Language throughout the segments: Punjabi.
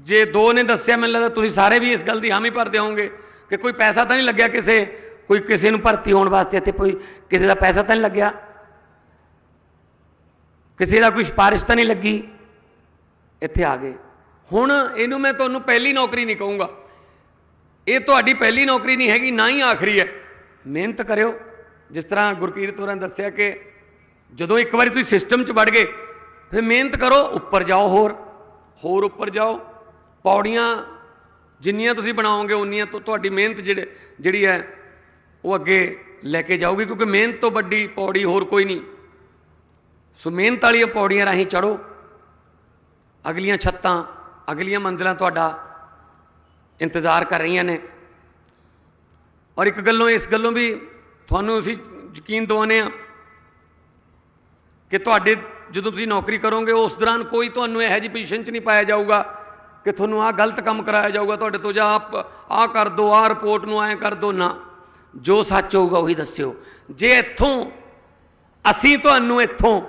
ਜੇ ਦੋ ਨੇ ਦੱਸਿਆ, ਮੈਨੂੰ ਲੱਗਦਾ ਤੁਸੀਂ ਸਾਰੇ ਵੀ ਇਸ ਗੱਲ ਦੀ ਹਾਮੀ ਭਰਦੇ ਹੋਵੋਗੇ ਕਿ ਕੋਈ ਪੈਸਾ ਤਾਂ ਨਹੀਂ ਲੱਗਿਆ ਕਿਸੇ, ਕੋਈ ਕਿਸੇ ਨੂੰ ਭਰਤੀ ਹੋਣ ਵਾਸਤੇ ਇੱਥੇ ਕੋਈ ਕਿਸੇ ਦਾ ਪੈਸਾ ਤਾਂ ਨਹੀਂ ਲੱਗਿਆ? ਕਿਸੇ ਦਾ ਕੋਈ ਸਿਫਾਰਿਸ਼ ਤਾਂ ਨਹੀਂ ਲੱਗੀ? ਇੱਥੇ ਆ ਗਏ। ਹੁਣ ਇਹਨੂੰ ਮੈਂ ਤੁਹਾਨੂੰ ਪਹਿਲੀ ਨੌਕਰੀ ਨਹੀਂ ਕਹੂੰਗਾ। ਇਹ ਤੁਹਾਡੀ ਪਹਿਲੀ ਨੌਕਰੀ ਨਹੀਂ ਹੈਗੀ, ਨਾ ਹੀ ਆਖਰੀ ਹੈ। ਮਿਹਨਤ ਕਰਿਓ। ਜਿਸ ਤਰ੍ਹਾਂ ਗੁਰਕੀਰਤ ਹੋਰਾਂ ਨੇ ਦੱਸਿਆ ਕਿ ਜਦੋਂ ਇੱਕ ਵਾਰੀ ਤੁਸੀਂ ਸਿਸਟਮ 'ਚ ਵੜ ਗਏ, ਫਿਰ ਮਿਹਨਤ ਕਰੋ, ਉੱਪਰ ਜਾਓ ਹੋਰ ਹੋਰ ਉੱਪਰ ਜਾਓ। ਪੌੜੀਆਂ ਜਿੰਨੀਆਂ ਤੁਸੀਂ ਬਣਾਓਗੇ, ਉਨੀਆਂ ਤੋਂ, ਤੁਹਾਡੀ ਮਿਹਨਤ ਜਿਹੜੇ, ਜਿਹੜੀ ਹੈ, ਉਹ ਅੱਗੇ ਲੈ ਕੇ ਜਾਊਗੀ, ਕਿਉਂਕਿ ਮਿਹਨਤ ਤੋਂ ਵੱਡੀ ਪੌੜੀ ਹੋਰ ਕੋਈ ਨਹੀਂ। ਸੋ ਮਿਹਨਤ ਵਾਲੀਆਂ ਪੌੜੀਆਂ ਰਾਹੀਂ ਚੜੋ ਅਗਲੀਆਂ ਛੱਤਾਂ, ਅਗਲੀਆਂ ਮੰਜ਼ਲਾਂ ਤੁਹਾਡਾ ਇੰਤਜ਼ਾਰ ਕਰ ਰਹੀਆਂ ਨੇ। ਔਰ ਇੱਕ ਗੱਲੋਂ, ਇਸ ਗੱਲੋਂ ਵੀ ਤੁਹਾਨੂੰ ਅਸੀਂ ਯਕੀਨ ਦਿਵਾਉਂਦੇ ਆ ਕਿ ਤੁਹਾਡੇ, ਜਦੋਂ ਤੁਸੀਂ ਨੌਕਰੀ ਕਰੋਗੇ, ਉਸ ਦੌਰਾਨ ਕੋਈ ਤੁਹਾਨੂੰ ਇਹੋ ਜਿਹੀ ਪੋਜੀਸ਼ਨ 'ਚ ਨਹੀਂ ਪਾਇਆ ਜਾਊਗਾ। ਕਿ ਤੁਹਾਨੂੰ ਆਹ ਗਲਤ ਕੰਮ ਕਰਾਇਆ ਜਾਊਗਾ, ਤੁਹਾਡੇ ਤੋਂ ਜਾਂ ਆਪ, ਆਹ ਕਰ ਦਿਓ ਆਹ ਰਿਪੋਰਟ ਨੂੰ ਐਂ ਕਰ ਦਿਓ ਨਾ। ਜੋ ਸੱਚ ਹੋਊਗਾ ਉਹੀ ਦੱਸਿਓ। ਜੇ ਇੱਥੋਂ, ਅਸੀਂ ਤੁਹਾਨੂੰ ਇੱਥੋਂ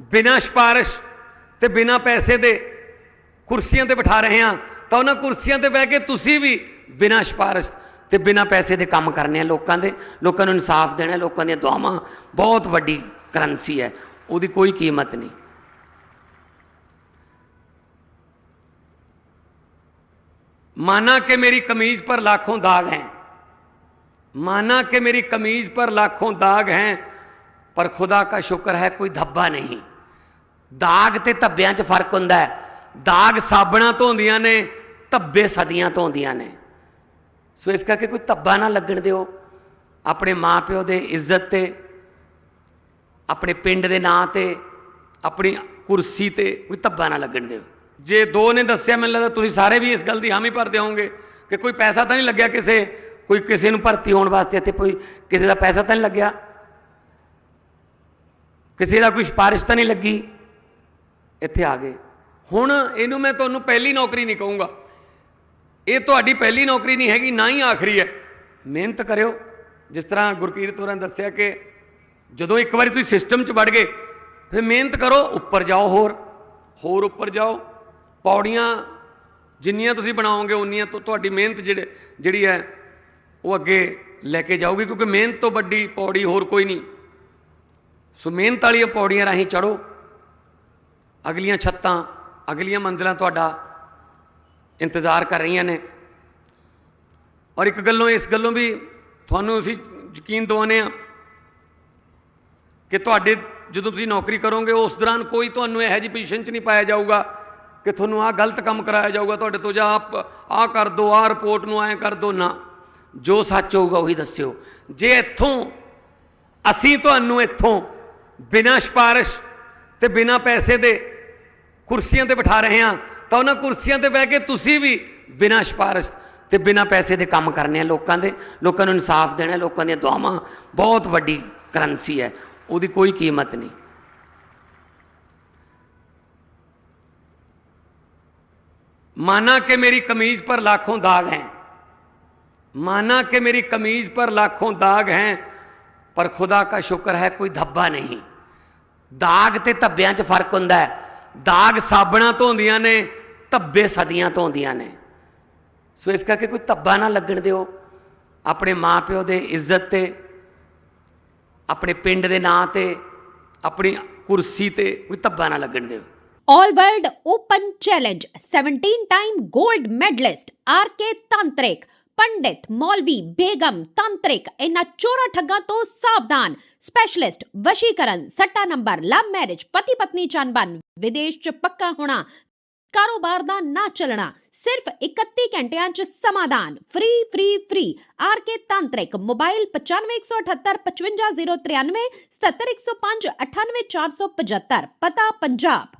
ਬਿਨਾਂ ਸਿਫਾਰਿਸ਼ ਤੇ ਬਿਨਾਂ ਪੈਸੇ ਦੇ ਕੁਰਸੀਆਂ ਤੇ ਬਿਠਾ ਰਹੇ ਹਾਂ, ਤਾਂ ਉਹਨਾਂ ਕੁਰਸੀਆਂ ਤੇ ਬਹਿ ਕੇ ਤੁਸੀਂ ਵੀ ਬਿਨਾਂ ਸਿਫਾਰਿਸ਼ ਤੇ ਬਿਨਾਂ ਪੈਸੇ ਦੇ ਕੰਮ ਕਰਨੇ ਆ ਲੋਕਾਂ ਦੇ। ਲੋਕਾਂ ਨੂੰ ਇਨਸਾਫ ਦੇਣਾ, ਲੋਕਾਂ ਦੀਆਂ ਦੁਆਵਾਂ। ਬਹੁਤ ਵੱਡੀ ਕਰੰਸੀ ਹੈ। ਉਹਦੀ ਕੋਈ ਕੀਮਤ ਨਹੀਂ। माना कि मेरी कमीज पर लाखों दाग हैं माना कि मेरी कमीज पर लाखों दाग हैं पर खुदा का शुक्र है कोई धब्बा नहीं ਦਾਗ ਤੇ ਧੱਬਿਆਂ 'ਚ ਫਰਕ ਹੁੰਦਾ ਹੈ ਦਾਗ ਸਾਬਣਾ ਤੋਂ ਹੁੰਦੀਆਂ ਨੇ ਧੱਬੇ ਸਦੀਆਂ ਤੋਂ ਹੁੰਦੀਆਂ ਨੇ ਸੋ ਇਸ ਕਰਕੇ ਕੋਈ ਧੱਬਾ ਨਾ ਲੱਗਣ ਦਿਓ ਆਪਣੇ ਮਾਪਿਓ ਦੇ ਇੱਜ਼ਤ ਤੇ ਆਪਣੇ ਪਿੰਡ ਦੇ ਨਾਂ ਤੇ ਆਪਣੀ ਕੁਰਸੀ ਤੇ ਕੋਈ ਧੱਬਾ ਨਾ ਲੱਗਣ ਦਿਓ ਜੇ ਦੋ ਨੇ ਦੱਸਿਆ, ਮੈਨੂੰ ਲੱਗਦਾ ਤੁਸੀਂ ਸਾਰੇ ਵੀ ਇਸ ਗੱਲ ਦੀ ਹਾਮੀ ਭਰਦੇ ਹੋਵੋਗੇ ਕਿ ਕੋਈ ਪੈਸਾ ਤਾਂ ਨਹੀਂ ਲੱਗਿਆ ਕਿਸੇ, ਕੋਈ ਕਿਸੇ ਨੂੰ ਭਰਤੀ ਹੋਣ ਵਾਸਤੇ ਇੱਥੇ ਕੋਈ ਕਿਸੇ ਦਾ ਪੈਸਾ ਤਾਂ ਨਹੀਂ ਲੱਗਿਆ? ਕਿਸੇ ਦਾ ਕੋਈ ਸਿਫਾਰਿਸ਼ ਤਾਂ ਨਹੀਂ ਲੱਗੀ? ਇੱਥੇ ਆ ਗਏ। ਹੁਣ ਇਹਨੂੰ ਮੈਂ ਤੁਹਾਨੂੰ ਪਹਿਲੀ ਨੌਕਰੀ ਨਹੀਂ ਕਹੂੰਗਾ। ਇਹ ਤੁਹਾਡੀ ਪਹਿਲੀ ਨੌਕਰੀ ਨਹੀਂ ਹੈਗੀ, ਨਾ ਹੀ ਆਖਰੀ ਹੈ। ਮਿਹਨਤ ਕਰਿਓ। ਜਿਸ ਤਰ੍ਹਾਂ ਗੁਰਕੀਰਤ ਹੋਰਾਂ ਨੇ ਦੱਸਿਆ ਕਿ ਜਦੋਂ ਇੱਕ ਵਾਰੀ ਤੁਸੀਂ ਸਿਸਟਮ 'ਚ ਵੜ ਗਏ, ਫਿਰ ਮਿਹਨਤ ਕਰੋ, ਉੱਪਰ ਜਾਓ ਹੋਰ ਹੋਰ ਉੱਪਰ ਜਾਓ। ਪੌੜੀਆਂ ਜਿੰਨੀਆਂ ਤੁਸੀਂ ਬਣਾਓਗੇ, ਉਨੀਆਂ ਤੋਂ, ਤੁਹਾਡੀ ਮਿਹਨਤ ਜਿਹੜੇ, ਜਿਹੜੀ ਹੈ, ਉਹ ਅੱਗੇ ਲੈ ਕੇ ਜਾਊਗੀ, ਕਿਉਂਕਿ ਮਿਹਨਤ ਤੋਂ ਵੱਡੀ ਪੌੜੀ ਹੋਰ ਕੋਈ ਨਹੀਂ। ਸੋ ਮਿਹਨਤ ਵਾਲੀਆਂ ਪੌੜੀਆਂ ਰਾਹੀਂ ਚੜੋ ਅਗਲੀਆਂ ਛੱਤਾਂ, ਅਗਲੀਆਂ ਮੰਜ਼ਲਾਂ ਤੁਹਾਡਾ ਇੰਤਜ਼ਾਰ ਕਰ ਰਹੀਆਂ ਨੇ। ਔਰ ਇੱਕ ਗੱਲੋਂ, ਇਸ ਗੱਲੋਂ ਵੀ ਤੁਹਾਨੂੰ ਅਸੀਂ ਯਕੀਨ ਦਿਵਾਉਂਦੇ ਆ ਕਿ ਤੁਹਾਡੇ, ਜਦੋਂ ਤੁਸੀਂ ਨੌਕਰੀ ਕਰੋਗੇ, ਉਸ ਦੌਰਾਨ ਕੋਈ ਤੁਹਾਨੂੰ ਇਹੋ ਜਿਹੀ ਪੋਜੀਸ਼ਨ 'ਚ ਨਹੀਂ ਪਾਇਆ ਜਾਊਗਾ। ਕਿ ਤੁਹਾਨੂੰ ਆਹ ਗਲਤ ਕੰਮ ਕਰਾਇਆ ਜਾਊਗਾ, ਤੁਹਾਡੇ ਤੋਂ ਜਾਂ ਆਪ, ਆਹ ਕਰ ਦਿਓ ਆਹ ਰਿਪੋਰਟ ਨੂੰ ਐਂ ਕਰ ਦਿਓ ਨਾ। ਜੋ ਸੱਚ ਹੋਊਗਾ ਉਹੀ ਦੱਸਿਓ। ਜੇ ਇੱਥੋਂ, ਅਸੀਂ ਤੁਹਾਨੂੰ ਇੱਥੋਂ ਬਿਨਾਂ ਸਿਫਾਰਿਸ਼ ਤੇ ਬਿਨਾਂ ਪੈਸੇ ਦੇ ਕੁਰਸੀਆਂ ਤੇ ਬਿਠਾ ਰਹੇ ਹਾਂ, ਤਾਂ ਉਹਨਾਂ ਕੁਰਸੀਆਂ ਤੇ ਬਹਿ ਕੇ ਤੁਸੀਂ ਵੀ ਬਿਨਾਂ ਸਿਫਾਰਿਸ਼ ਤੇ ਬਿਨਾਂ ਪੈਸੇ ਦੇ ਕੰਮ ਕਰਨੇ ਆ ਲੋਕਾਂ ਦੇ। ਲੋਕਾਂ ਨੂੰ ਇਨਸਾਫ ਦੇਣਾ, ਲੋਕਾਂ ਦੀਆਂ ਦੁਆਵਾਂ। ਬਹੁਤ ਵੱਡੀ ਕਰੰਸੀ ਹੈ। ਉਹਦੀ ਕੋਈ ਕੀਮਤ ਨਹੀਂ। माना कि मेरी कमीज पर लाखों दाग हैं माना कि मेरी कमीज पर लाखों दाग हैं पर खुदा का शुक्र है कोई धब्बा नहीं ਦਾਗ ਤੇ ਧੱਬਿਆਂ 'ਚ ਫਰਕ ਹੁੰਦਾ ਹੈ ਦਾਗ ਸਾਬਣਾ ਤੋਂ ਹੁੰਦੀਆਂ ਨੇ ਧੱਬੇ ਸਦੀਆਂ ਤੋਂ ਹੁੰਦੀਆਂ ਨੇ ਸੋ ਇਸ ਕਰਕੇ ਕੋਈ ਧੱਬਾ ਨਾ ਲੱਗਣ ਦਿਓ ਆਪਣੇ ਮਾਪਿਓ ਦੇ ਇੱਜ਼ਤ ਤੇ ਆਪਣੇ ਪਿੰਡ ਦੇ ਨਾਂ ਤੇ ਆਪਣੀ ਕੁਰਸੀ ਤੇ ਕੋਈ ਧੱਬਾ ਨਾ ਲੱਗਣ ਦਿਓ All World Open Challenge 17 time gold medalist RK Tantrik ਪੰਡਿਤ ਮੌਲਵੀ ਬੇਗਮ ਤੰਤਰਿਕ ਇਹਨਾਂ ਚੋਰਾ ਠੱਗਾਂ ਤੋਂ ਸਾਵਧਾਨ ਸਪੈਸ਼ਲਿਸਟ ਵਸ਼ੀਕਰਨ ਸੱਟਾ ਨੰਬਰ ਲਵ ਮੈਰਿਜ ਪਤੀ ਪਤਨੀ ਚੰਬਨ ਵਿਦੇਸ਼ ਚ ਪੱਕਾ ਹੋਣਾ ਕਾਰੋਬਾਰ ਦਾ ਨਾ ਚੱਲਣਾ ਸਿਰਫ 31 ਘੰਟਿਆਂ ਚ ਸਮਾਧਾਨ ਫ੍ਰੀ ਫ੍ਰੀ ਫ੍ਰੀ ਆਰਕੇ ਤਾਂਤਰਿਕ ਮੋਬਾਈਲ 9517855093 77105 98475 ਪਤਾ ਪੰਜਾਬ